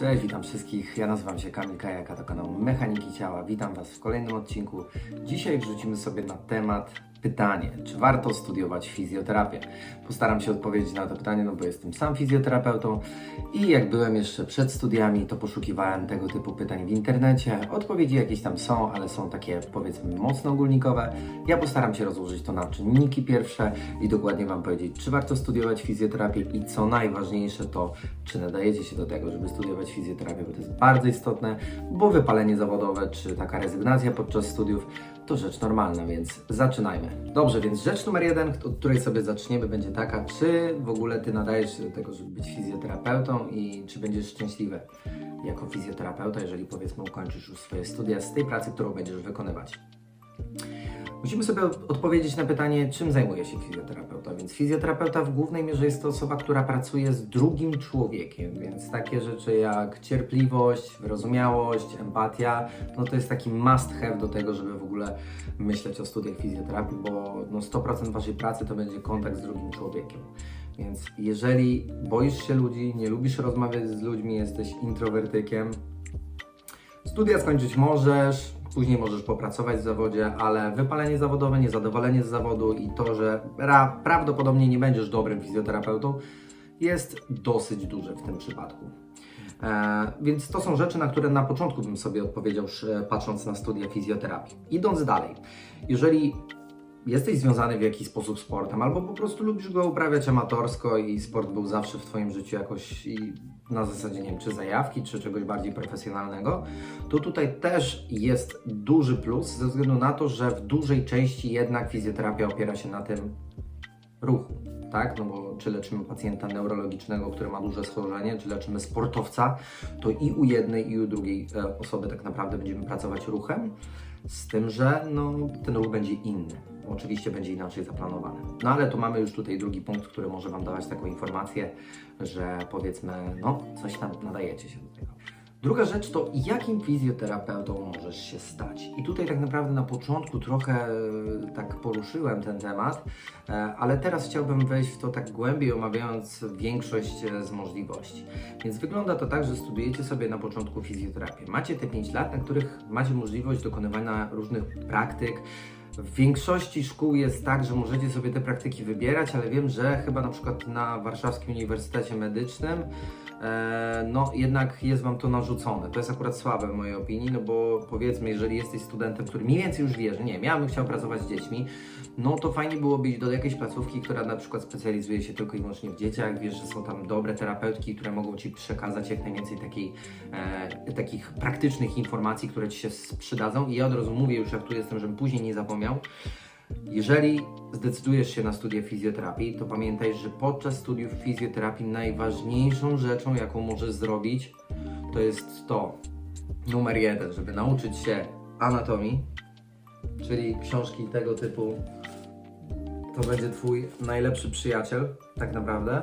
Cześć, witam wszystkich. Ja nazywam się Kamil Kajaka, to kanał Mechaniki Ciała. Witam Was w kolejnym odcinku. Dzisiaj wrzucimy sobie na temat pytanie, czy warto studiować fizjoterapię. Postaram się odpowiedzieć na to pytanie, no bo jestem sam fizjoterapeutą i jak byłem jeszcze przed studiami, to poszukiwałem tego typu pytań w internecie. Odpowiedzi jakieś tam są, ale są takie powiedzmy mocno ogólnikowe. Ja postaram się rozłożyć to na czynniki pierwsze i dokładnie Wam powiedzieć, czy warto studiować fizjoterapię i co najważniejsze to, czy nadajecie się do tego, żeby studiować fizjoterapię, bo to jest bardzo istotne, bo wypalenie zawodowe czy taka rezygnacja podczas studiów to rzecz normalna, więc zaczynajmy. Dobrze, więc rzecz numer jeden, od której sobie zaczniemy, będzie taka, czy w ogóle Ty nadajesz się do tego, żeby być fizjoterapeutą i czy będziesz szczęśliwy jako fizjoterapeuta, jeżeli powiedzmy ukończysz już swoje studia z tej pracy, którą będziesz wykonywać. Musimy sobie od- odpowiedzieć na pytanie, czym zajmuje się fizjoterapeuta. Więc fizjoterapeuta w głównej mierze jest to osoba, która pracuje z drugim człowiekiem, więc takie rzeczy jak cierpliwość, wyrozumiałość, empatia, no to jest taki must have do tego, żeby w ogóle myśleć o studiach fizjoterapii, bo no 100% waszej pracy to będzie kontakt z drugim człowiekiem. Więc jeżeli boisz się ludzi, nie lubisz rozmawiać z ludźmi, jesteś introwertykiem, Studia skończyć możesz, później możesz popracować w zawodzie, ale wypalenie zawodowe, niezadowolenie z zawodu i to, że ra, prawdopodobnie nie będziesz dobrym fizjoterapeutą, jest dosyć duże w tym przypadku. E, więc to są rzeczy, na które na początku bym sobie odpowiedział, patrząc na studia fizjoterapii. Idąc dalej, jeżeli jesteś związany w jakiś sposób sportem, albo po prostu lubisz go uprawiać amatorsko i sport był zawsze w Twoim życiu jakoś i na zasadzie, nie wiem, czy zajawki, czy czegoś bardziej profesjonalnego, to tutaj też jest duży plus ze względu na to, że w dużej części jednak fizjoterapia opiera się na tym ruchu, tak? No bo czy leczymy pacjenta neurologicznego, który ma duże schorzenie, czy leczymy sportowca, to i u jednej, i u drugiej e, osoby tak naprawdę będziemy pracować ruchem, z tym, że no, ten ruch będzie inny. Oczywiście będzie inaczej zaplanowany. No ale tu mamy już tutaj drugi punkt, który może Wam dawać taką informację, że powiedzmy, no coś tam nadajecie się do tego. Druga rzecz to jakim fizjoterapeutą możesz się stać. I tutaj tak naprawdę na początku trochę e, tak poruszyłem ten temat, e, ale teraz chciałbym wejść w to tak głębiej, omawiając większość e, z możliwości. Więc wygląda to tak, że studujecie sobie na początku fizjoterapię. Macie te 5 lat, na których macie możliwość dokonywania różnych praktyk. W większości szkół jest tak, że możecie sobie te praktyki wybierać, ale wiem, że chyba na przykład na Warszawskim Uniwersytecie Medycznym e, no jednak jest Wam to narzucone. To jest akurat słabe w mojej opinii, no bo powiedzmy, jeżeli jesteś studentem, który mniej więcej już wie, że nie wiem, ja bym chciał pracować z dziećmi, no to fajnie byłoby iść do jakiejś placówki, która na przykład specjalizuje się tylko i wyłącznie w dzieciach, wiesz, że są tam dobre terapeutki, które mogą Ci przekazać jak najwięcej takiej, e, takich praktycznych informacji, które Ci się przydadzą i ja od razu mówię już jak tu jestem, żebym później nie zapomniał, jeżeli zdecydujesz się na studia fizjoterapii, to pamiętaj, że podczas studiów fizjoterapii najważniejszą rzeczą, jaką możesz zrobić, to jest to numer jeden, żeby nauczyć się anatomii, czyli książki tego typu. To będzie Twój najlepszy przyjaciel, tak naprawdę.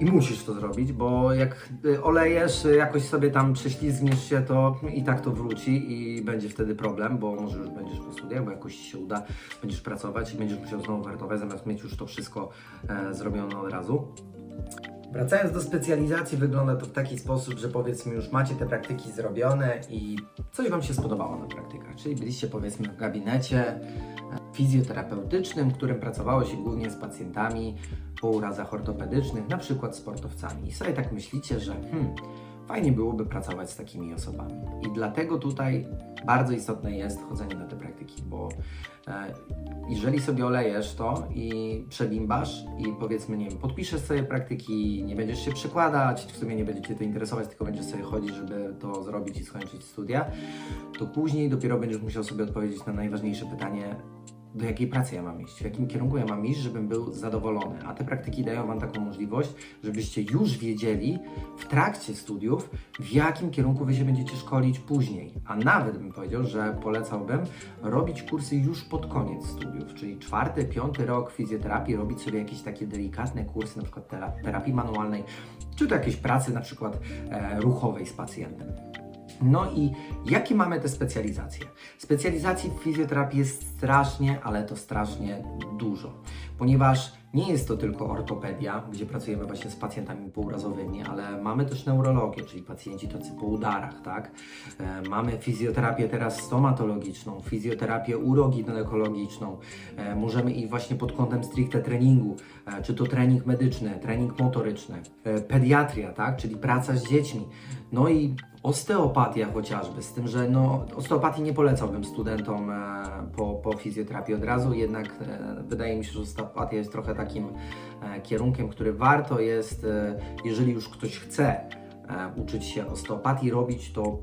I musisz to zrobić, bo jak y, olejesz, y, jakoś sobie tam prześlizgniesz się, to i tak to wróci i będzie wtedy problem, bo może już będziesz po studiach, bo jakoś ci się uda, będziesz pracować i będziesz musiał znowu wartować, zamiast mieć już to wszystko e, zrobione od razu. Wracając do specjalizacji, wygląda to w taki sposób, że powiedzmy już macie te praktyki zrobione i coś Wam się spodobało na praktykach, czyli byliście powiedzmy w gabinecie e, fizjoterapeutycznym, w którym pracowało się głównie z pacjentami po urazach ortopedycznych, na przykład sportowcami. I sobie tak myślicie, że hmm, fajnie byłoby pracować z takimi osobami. I dlatego tutaj bardzo istotne jest chodzenie na te praktyki, bo e, jeżeli sobie olejesz to i przebimbasz i powiedzmy, nie wiem, podpiszesz sobie praktyki, nie będziesz się przykładać, w sumie nie będzie Cię to interesować, tylko będziesz sobie chodzić, żeby to zrobić i skończyć studia, to później dopiero będziesz musiał sobie odpowiedzieć na najważniejsze pytanie, do jakiej pracy ja mam iść, w jakim kierunku ja mam iść, żebym był zadowolony. A te praktyki dają Wam taką możliwość, żebyście już wiedzieli w trakcie studiów, w jakim kierunku Wy się będziecie szkolić później. A nawet bym powiedział, że polecałbym robić kursy już pod koniec studiów, czyli czwarty, piąty rok fizjoterapii, robić sobie jakieś takie delikatne kursy, na przykład tera- terapii manualnej, czy to jakieś pracy na przykład e, ruchowej z pacjentem. No i jakie mamy te specjalizacje? Specjalizacji w fizjoterapii jest strasznie, ale to strasznie dużo, ponieważ Nie jest to tylko ortopedia, gdzie pracujemy właśnie z pacjentami pourazowymi, ale mamy też neurologię, czyli pacjenci tacy po udarach, tak? E, mamy fizjoterapię teraz stomatologiczną, fizjoterapię uroginekologiczną. E, możemy i właśnie pod kątem stricte treningu, e, czy to trening medyczny, trening motoryczny, pediatria, tak? Czyli praca z dziećmi. No i osteopatia chociażby, z tym, że no, osteopatii nie polecałbym studentom e, po, po fizjoterapii od razu, jednak e, wydaje mi się, że osteopatia jest trochę takim e, kierunkiem, który warto jest, jeżeli już ktoś chce uczyć się osteopatii robić, to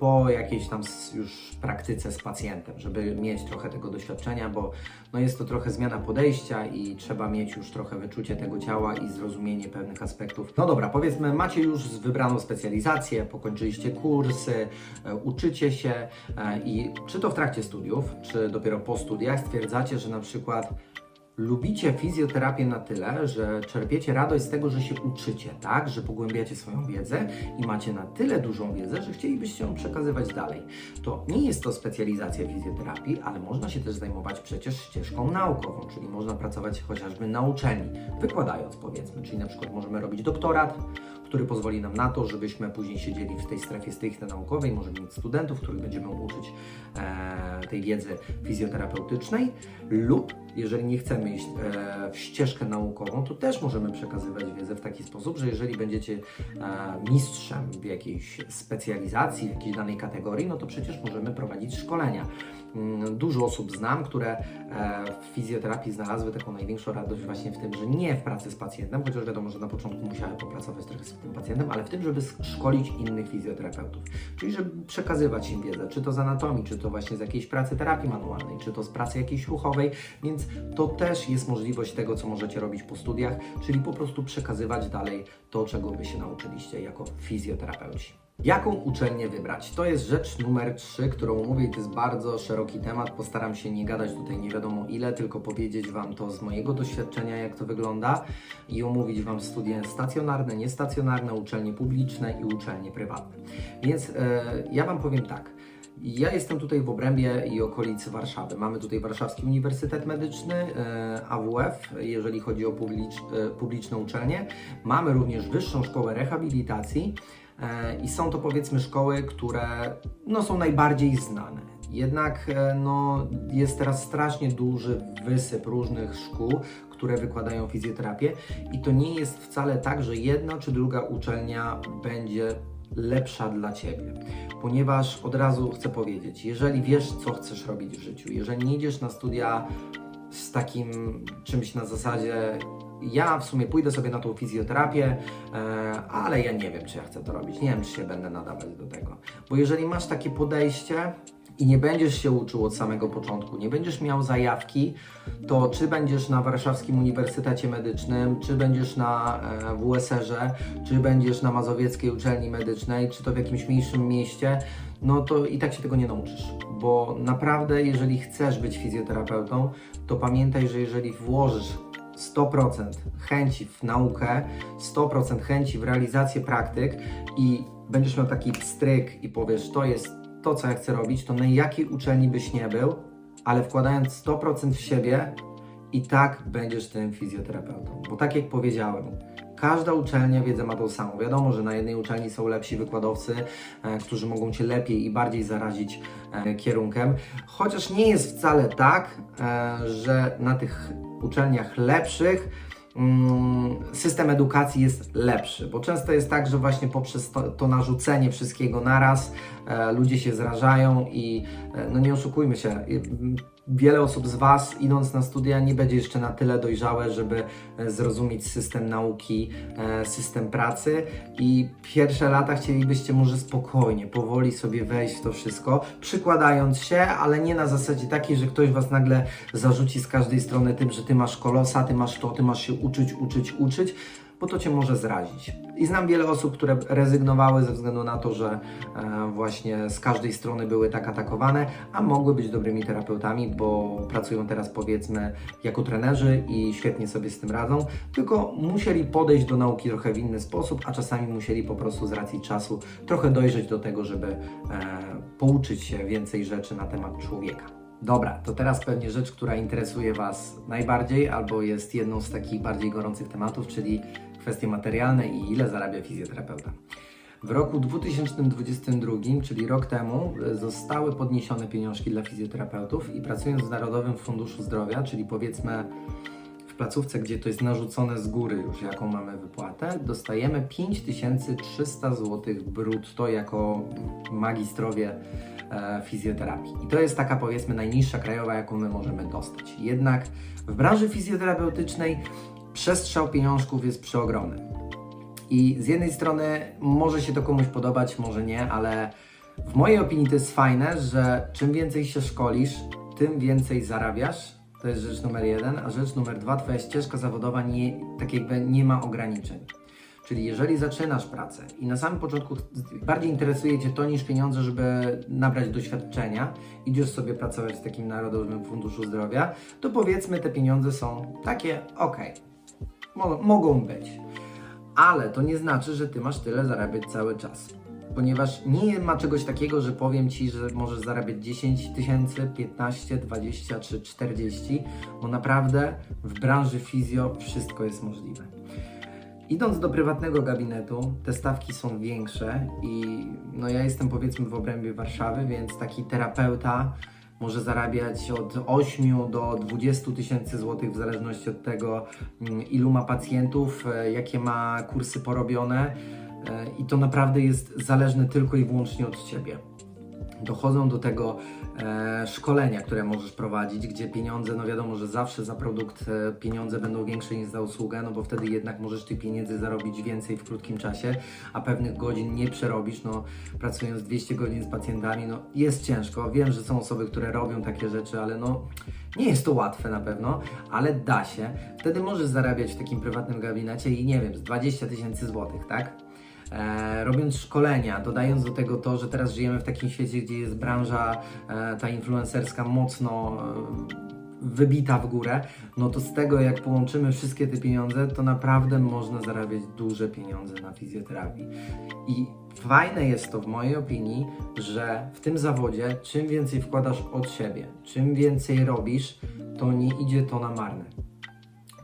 po jakiejś tam już praktyce z pacjentem, żeby mieć trochę tego doświadczenia, bo no jest to trochę zmiana podejścia i trzeba mieć już trochę wyczucie tego ciała i zrozumienie pewnych aspektów. No dobra, powiedzmy, macie już wybraną specjalizację, pokończyliście kursy, e, uczycie się e, i czy to w trakcie studiów, czy dopiero po studiach stwierdzacie, że na przykład lubicie fizjoterapię na tyle, że czerpiecie radość z tego, że się uczycie, tak? Że pogłębiacie swoją wiedzę i macie na tyle dużą wiedzę, że chcielibyście ją przekazywać dalej. To nie jest to specjalizacja fizjoterapii, ale można się też zajmować przecież ścieżką naukową, czyli można pracować chociażby na uczelni, wykładając powiedzmy, czyli na przykład możemy robić doktorat, który pozwoli nam na to, żebyśmy później siedzieli w tej strefie stricte naukowej, możemy mieć studentów, których będziemy uczyć e, tej wiedzy fizjoterapeutycznej lub jeżeli nie chcemy iść e, w ścieżkę naukową, to też możemy przekazywać wiedzę w taki sposób, że jeżeli będziecie e, mistrzem w jakiejś specjalizacji, w jakiejś danej kategorii, no to przecież możemy prowadzić szkolenia. Mm, Dużo osób znam, które e, w fizjoterapii znalazły taką największą radość właśnie w tym, że nie w pracy z pacjentem, chociaż wiadomo, że na początku musiały popracować trochę z tym pacjentem, ale w tym, żeby szkolić innych fizjoterapeutów. Czyli żeby przekazywać im wiedzę, czy to z anatomii, czy to właśnie z jakiejś pracy terapii manualnej, czy to z pracy jakiejś ruchowej, więc to też jest możliwość tego, co możecie robić po studiach, czyli po prostu przekazywać dalej to, czego Wy się nauczyliście jako fizjoterapeuci. Jaką uczelnię wybrać? To jest rzecz numer 3, którą mówię i to jest bardzo szeroki temat. Postaram się nie gadać tutaj nie wiadomo ile, tylko powiedzieć Wam to z mojego doświadczenia, jak to wygląda i omówić Wam studia stacjonarne, niestacjonarne, uczelnie publiczne i uczelnie prywatne. Więc e, ja Wam powiem tak. Ja jestem tutaj w obrębie i okolicy Warszawy. Mamy tutaj Warszawski Uniwersytet Medyczny, e, AWF, jeżeli chodzi o publicz, e, publiczne uczelnie. Mamy również Wyższą Szkołę Rehabilitacji e, i są to powiedzmy szkoły, które no, są najbardziej znane. Jednak no, jest teraz strasznie duży wysyp różnych szkół, które wykładają fizjoterapię i to nie jest wcale tak, że jedna czy druga uczelnia będzie lepsza dla Ciebie. Ponieważ od razu chcę powiedzieć, jeżeli wiesz, co chcesz robić w życiu, jeżeli nie idziesz na studia z takim czymś na zasadzie ja w sumie pójdę sobie na tą fizjoterapię, e, ale ja nie wiem, czy ja chcę to robić, nie wiem, czy się będę nadawać do tego. Bo jeżeli masz takie podejście i nie będziesz się uczył od samego początku, nie będziesz miał zajawki, to czy będziesz na Warszawskim Uniwersytecie Medycznym, czy będziesz na e, WSR-ze, czy będziesz na Mazowieckiej Uczelni Medycznej, czy to w jakimś mniejszym mieście, no to i tak się tego nie nauczysz. Bo naprawdę, jeżeli chcesz być fizjoterapeutą, to pamiętaj, że jeżeli włożysz 100% chęci w naukę, 100% chęci w realizację praktyk i będziesz miał taki stryk i powiesz, to jest to, co ja chcę robić, to na jakiej uczelni byś nie był, ale wkładając 100% w siebie, i tak będziesz tym fizjoterapeutą. Bo tak jak powiedziałem, każda uczelnia wiedzę ma tą samą. Wiadomo, że na jednej uczelni są lepsi wykładowcy, e, którzy mogą Cię lepiej i bardziej zarazić e, kierunkiem. Chociaż nie jest wcale tak, e, że na tych uczelniach lepszych system edukacji jest lepszy, bo często jest tak, że właśnie poprzez to, to narzucenie wszystkiego naraz e, ludzie się zrażają i e, no nie oszukujmy się, y, wiele osób z Was idąc na studia nie będzie jeszcze na tyle dojrzałe, żeby e, zrozumieć system nauki, e, system pracy. I pierwsze lata chcielibyście może spokojnie, powoli sobie wejść w to wszystko, przykładając się, ale nie na zasadzie takiej, że ktoś Was nagle zarzuci z każdej strony tym, że Ty masz kolosa, Ty masz to, Ty masz się uczyć, uczyć, uczyć, bo to Cię może zrazić. I znam wiele osób, które rezygnowały ze względu na to, że e, właśnie z każdej strony były tak atakowane, a mogły być dobrymi terapeutami, bo pracują teraz powiedzmy jako trenerzy i świetnie sobie z tym radzą, tylko musieli podejść do nauki trochę w inny sposób, a czasami musieli po prostu z racji czasu trochę dojrzeć do tego, żeby e, pouczyć się więcej rzeczy na temat człowieka. Dobra, to teraz pewnie rzecz, która interesuje Was najbardziej, albo jest jedną z takich bardziej gorących tematów, czyli kwestie materialne i ile zarabia fizjoterapeuta. W roku 2022, czyli rok temu, zostały podniesione pieniążki dla fizjoterapeutów i pracując w Narodowym Funduszu Zdrowia, czyli powiedzmy w placówce, gdzie to jest narzucone z góry już, jaką mamy wypłatę, dostajemy 5300 zł brutto jako magistrowie e, fizjoterapii. I to jest taka powiedzmy najniższa krajowa, jaką my możemy dostać. Jednak w branży fizjoterapeutycznej przestrzał pieniążków jest przeogromny. I z jednej strony może się to komuś podobać, może nie, ale w mojej opinii to jest fajne, że czym więcej się szkolisz, tym więcej zarabiasz. To jest rzecz numer jeden, a rzecz numer dwa, Twoja ścieżka zawodowa nie, tak jakby nie ma ograniczeń. Czyli jeżeli zaczynasz pracę i na samym początku bardziej interesuje Cię to niż pieniądze, żeby nabrać doświadczenia, idziesz sobie pracować w takim Narodowym Funduszu Zdrowia, to powiedzmy te pieniądze są takie ok, Mo- mogą być. Ale to nie znaczy, że Ty masz tyle zarabiać cały czas. Ponieważ nie ma czegoś takiego, że powiem Ci, że możesz zarabiać 10 tysięcy, 15, 20 czy 40, bo naprawdę w branży fizjo wszystko jest możliwe. Idąc do prywatnego gabinetu, te stawki są większe i no ja jestem powiedzmy w obrębie Warszawy, więc taki terapeuta może zarabiać od 8 do 20 tysięcy złotych w zależności od tego, mm, ilu ma pacjentów, e, jakie ma kursy porobione. E, i to naprawdę jest zależne tylko i wyłącznie od Ciebie dochodzą do tego e, szkolenia, które możesz prowadzić, gdzie pieniądze, no wiadomo, że zawsze za produkt e, pieniądze będą większe niż za usługę, no bo wtedy jednak możesz tych pieniędzy zarobić więcej w krótkim czasie, a pewnych godzin nie przerobisz, no pracując 200 godzin z pacjentami, no jest ciężko. Wiem, że są osoby, które robią takie rzeczy, ale no nie jest to łatwe na pewno, ale da się. Wtedy możesz zarabiać w takim prywatnym gabinecie i nie wiem, z 20 tysięcy złotych, tak? E, robiąc szkolenia, dodając do tego to, że teraz żyjemy w takim świecie, gdzie jest branża e, ta influencerska mocno e, wybita w górę, no to z tego jak połączymy wszystkie te pieniądze, to naprawdę można zarabiać duże pieniądze na fizjoterapii. I fajne jest to w mojej opinii, że w tym zawodzie czym więcej wkładasz od siebie, czym więcej robisz, to nie idzie to na marne.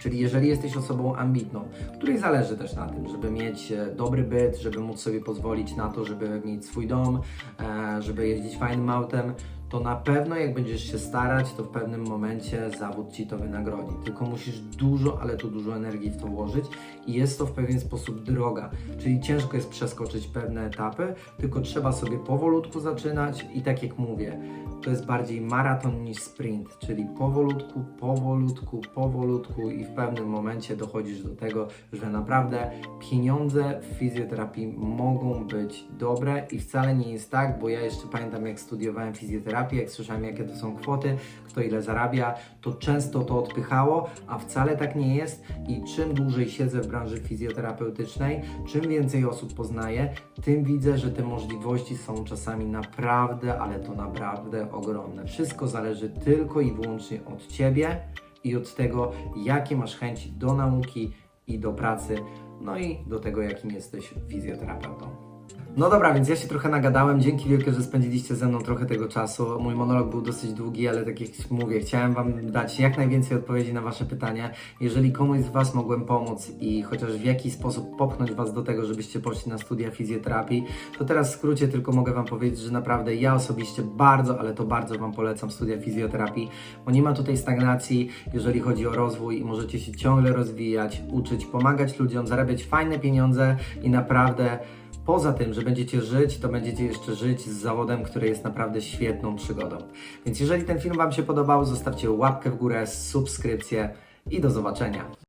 Czyli jeżeli jesteś osobą ambitną, której zależy też na tym, żeby mieć e, dobry byt, żeby móc sobie pozwolić na to, żeby mieć swój dom, e, żeby jeździć fajnym autem, to na pewno jak będziesz się starać, to w pewnym momencie zawód Ci to wynagrodzi. Tylko musisz dużo, ale to dużo energii w to włożyć i jest to w pewien sposób droga. Czyli ciężko jest przeskoczyć pewne etapy, tylko trzeba sobie powolutku zaczynać i tak jak mówię, to jest bardziej maraton niż sprint, czyli powolutku, powolutku, powolutku i w pewnym momencie dochodzisz do tego, że naprawdę pieniądze w fizjoterapii mogą być dobre i wcale nie jest tak, bo ja jeszcze pamiętam jak studiowałem fizjoterapię, jak słyszałem jakie to są kwoty, kto ile zarabia, to często to odpychało, a wcale tak nie jest i czym dłużej siedzę w branży fizjoterapeutycznej, czym więcej osób poznaję, tym widzę, że te możliwości są czasami naprawdę, ale to naprawdę ogromne. Wszystko zależy tylko i wyłącznie od Ciebie i od tego, jakie masz chęci do nauki i do pracy, no i do tego, jakim jesteś fizjoterapeutą. No dobra, więc ja się trochę nagadałem. Dzięki wielkie, że spędziliście ze mną trochę tego czasu. Mój monolog był dosyć długi, ale tak jak mówię, chciałem Wam dać jak najwięcej odpowiedzi na Wasze pytania. Jeżeli komuś z Was mogłem pomóc i chociaż w jakiś sposób popchnąć Was do tego, żebyście poszli na studia fizjoterapii, to teraz w skrócie tylko mogę Wam powiedzieć, że naprawdę ja osobiście bardzo, ale to bardzo Wam polecam studia fizjoterapii, bo nie ma tutaj stagnacji, jeżeli chodzi o rozwój i możecie się ciągle rozwijać, uczyć, pomagać ludziom, zarabiać fajne pieniądze i naprawdę Poza tym, że będziecie żyć, to będziecie jeszcze żyć z zawodem, który jest naprawdę świetną przygodą. Więc jeżeli ten film Wam się podobał, zostawcie łapkę w górę, subskrypcję i do zobaczenia.